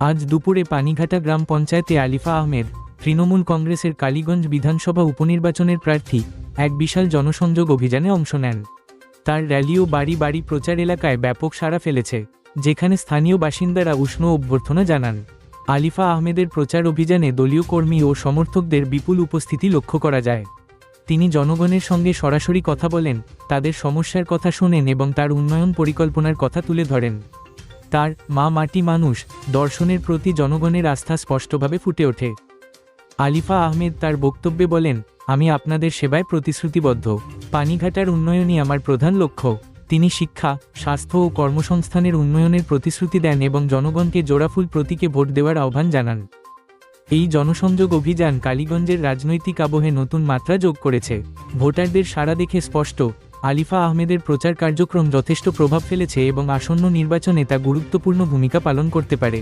আজ দুপুরে পানিঘাটা গ্রাম পঞ্চায়েতে আলিফা আহমেদ, তৃণমূল কংগ্রেসের কালীগঞ্জ বিধানসভা উপনির্বাচনের প্রার্থী, এক বিশাল জনসংযোগ অভিযানে অংশ নেন। তার র্যালি ও বাড়ি বাড়ি প্রচার এলাকায় ব্যাপক সাড়া ফেলেছে, যেখানে স্থানীয় বাসিন্দারা উষ্ণ অভ্যর্থনা জানান। আলিফা আহমেদের প্রচার অভিযানে দলীয় কর্মী ও সমর্থকদের বিপুল উপস্থিতি লক্ষ্য করা যায়। তিনি জনগণের সঙ্গে সরাসরি কথা বলেন, তাদের সমস্যার কথা শোনেন এবং তার উন্নয়ন পরিকল্পনার কথা তুলে ধরেন। তার মা মাটি মানুষ, দর্শনের প্রতি জনগণের আস্থা স্পষ্টভাবে ফুটে ওঠে। আলিফা আহমেদ তার বক্তব্যে বলেন, আমি আপনাদের সেবায় প্রতিশ্রুতিবদ্ধ। পানিঘাটার উন্নয়নই আমার প্রধান লক্ষ্য। তিনি শিক্ষা, স্বাস্থ্য ও কর্মসংস্থানের উন্নয়নের প্রতিশ্রুতি দেন এবং জনগণকে জোড়াফুল প্রতীকে ভোট দেওয়ার আহ্বান জানান। এই জনসংযোগ অভিযান কালীগঞ্জের রাজনৈতিক আবহে নতুন মাত্রা যোগ করেছে। ভোটারদের সাড়া দেখে স্পষ্ট আলিফা আহমেদের প্রচার কার্যক্রম যথেষ্ট প্রভাব ফেলেছে এবং আসন্ন নির্বাচনে তা গুরুত্বপূর্ণ ভূমিকা পালন করতে পারে।